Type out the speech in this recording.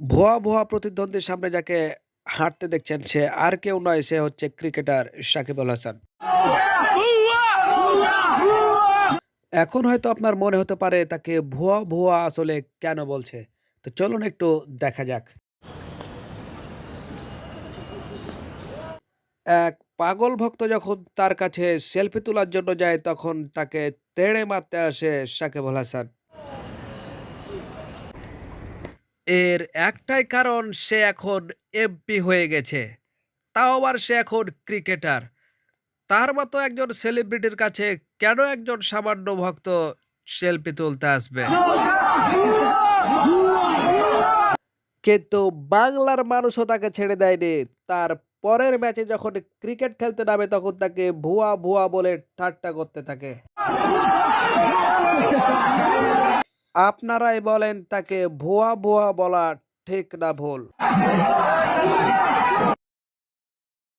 ভুয়া ভুয়া প্রতিদ্বন্দ্বীর সামনে যাকে হাঁটতে দেখছেন সে আর কেউ নয়, সে হচ্ছে ক্রিকেটার সাকিব আল হাসান। এখন হয়তো আপনার মনে হতে পারে তাকে ভুয়া ভুয়া আসলে কেন বলছে। তো চলুন একটু দেখা যাক। এক পাগল ভক্ত যখন তার কাছে সেলফি তোলার জন্য যায়, তখন তাকে তেড়ে মারতে আসে সাকিব আল হাসান। এর একটাই কারণ, সে এখন এমপি হয়ে গেছে। তাও আবার সে এখন ক্রিকেটার তার মতো একজন সেলিব্রিটির কাছে কেন একজন সামান্য ভক্ত সেলফি তুলতে আসবে? কিন্তু বাংলার মানুষও তাকে ছেড়ে দেয়নি। তার পরের ম্যাচে যখন ক্রিকেট খেলতে নামে, তখন তাকে ভুয়া ভুয়া বলে ঠাট্টা করতে থাকে। আপনারাই বলেন তাকে ভুয়া ভুয়া বলা ঠিক না ভুল।